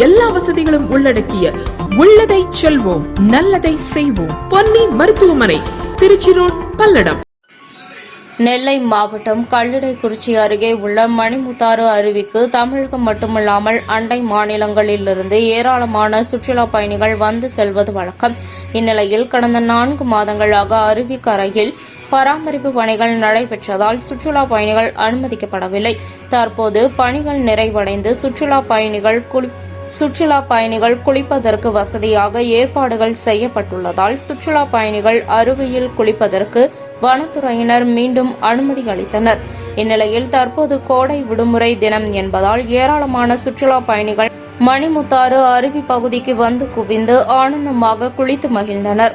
எல்லா வசதிகளும் உள்ளடக்கிய உள்ளதை செல்வோம் நல்லதை செய்வோம். பொன்னி மருத்துவமனை திருச்சி ரோட் பல்லடம். நெல்லை மாவட்டம் கல்லிடைக்குறிச்சி அருகே உள்ள மணிமுத்தாறு அருவிக்கு தமிழகம் மட்டுமல்லாமல் அண்டை மாநிலங்களிலிருந்து ஏராளமான சுற்றுலா பயணிகள் வந்து செல்வது வழக்கம். இந்நிலையில் கடந்த நான்கு மாதங்களாக அருவி கரையில் பராமரிப்பு பணிகள் நடைபெற்றதால் சுற்றுலா பயணிகள் அனுமதிக்கப்படவில்லை. தற்போது பணிகள் நிறைவடைந்து சுற்றுலா பயணிகள் குளி சுற்றுலா பயணிகள் குளிப்பதற்கு வசதியாக ஏற்பாடுகள் செய்யப்பட்டுள்ளதால் சுற்றுலா பயணிகள் அருவியில் குளிப்பதற்கு வனத்துறையினர் மீண்டும் அனுமதி அளித்தனர். இந்நிலையில் தற்போது கோடை விடுமுறை தினம் என்பதால் ஏராளமான சுற்றுலா பயணிகள் மணிமுத்தாறு அருவி பகுதிக்கு வந்து குவிந்து ஆனந்தமாக குளித்து மகிழ்ந்தனர்.